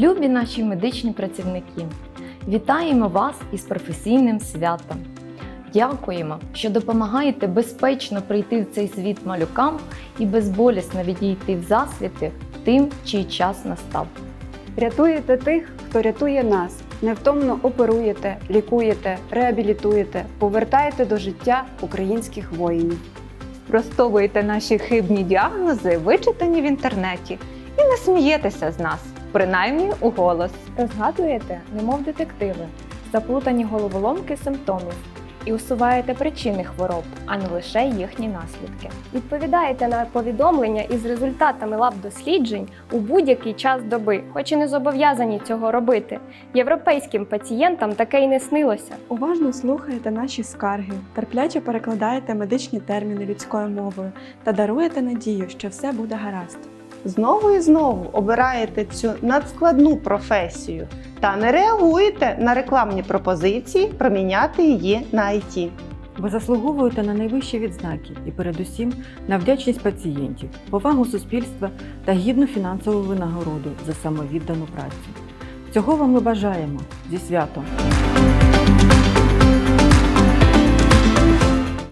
Любі наші медичні працівники, вітаємо вас із професійним святом. Дякуємо, що допомагаєте безпечно прийти в цей світ малюкам і безболісно відійти в засвіти тим, чий час настав. Рятуєте тих, хто рятує нас. Невтомно оперуєте, лікуєте, реабілітуєте, повертаєте до життя українських воїнів. Спростовуєте наші хибні діагнози, вичитані в інтернеті, і не смієтеся з нас, принаймні у голос. Розгадуєте, немов детективи, заплутані головоломки симптомів і усуваєте причини хвороб, а не лише їхні наслідки. Відповідаєте на повідомлення із результатами лаб-досліджень у будь-який час доби, хоч і не зобов'язані цього робити. Європейським пацієнтам таке й не снилося. Уважно слухаєте наші скарги, терпляче перекладаєте медичні терміни людською мовою та даруєте надію, що все буде гаразд. Знову і знову обираєте цю надскладну професію та не реагуєте на рекламні пропозиції проміняти її на IT. Ви заслуговуєте на найвищі відзнаки і передусім на вдячність пацієнтів, повагу суспільства та гідну фінансову винагороду за самовіддану працю. Цього вам ми бажаємо зі святом!